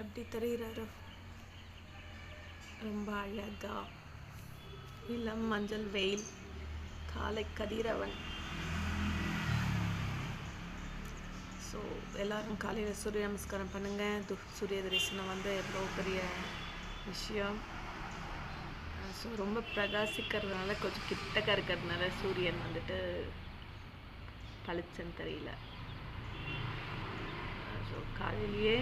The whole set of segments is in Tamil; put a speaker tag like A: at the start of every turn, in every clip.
A: எப்படி தெரிகிறாரு ரொம்ப அழகா. இளம் மஞ்சள் வெயில். காலை கதிரவன். ஸோ எல்லாரும் காலையில் சூரிய நமஸ்காரம் பண்ணுங்க. து சூரிய தரிசனம் வந்து எவ்வளோ பெரிய விஷயம். ஸோ ரொம்ப பிரகாசிக்கிறதுனால கொஞ்சம் கிட்டக்க இருக்கிறதுனால சூரியன் வந்துட்டு பளிச்சன்னு தெரியல. ஸோ காலையிலேயே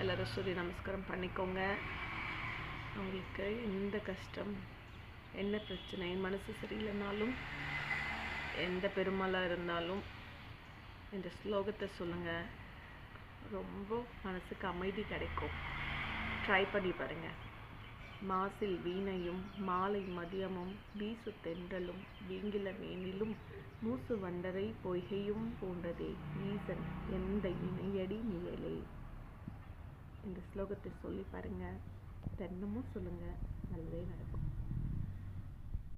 A: எல்லோரும் சூரிய நமஸ்காரம் பண்ணிக்கோங்க. அவங்களுக்கு எந்த கஷ்டம் என்ன பிரச்சனை மனசு சரியில்லைனாலும் எந்த பெருமாளாக இருந்தாலும் இந்த ஸ்லோகத்தை சொல்லுங்கள் ரொம்ப மனசுக்கு அமைதி கிடைக்கும். ட்ரை பண்ணி பாருங்கள் மாசில் வீணையும் மாலை மதியமும் வீசு தென்றலும் வீங்கில மேனிலும் மூசு வண்டரை பொய்கையும் பூண்டதே. ஈசன் எந்த இணையடி நிழலே? இந்த ஸ்லோகத்தை சொல்லி பாருங்கள் தென்னமும் சொல்லுங்கள் நல்லதே நடக்கும்.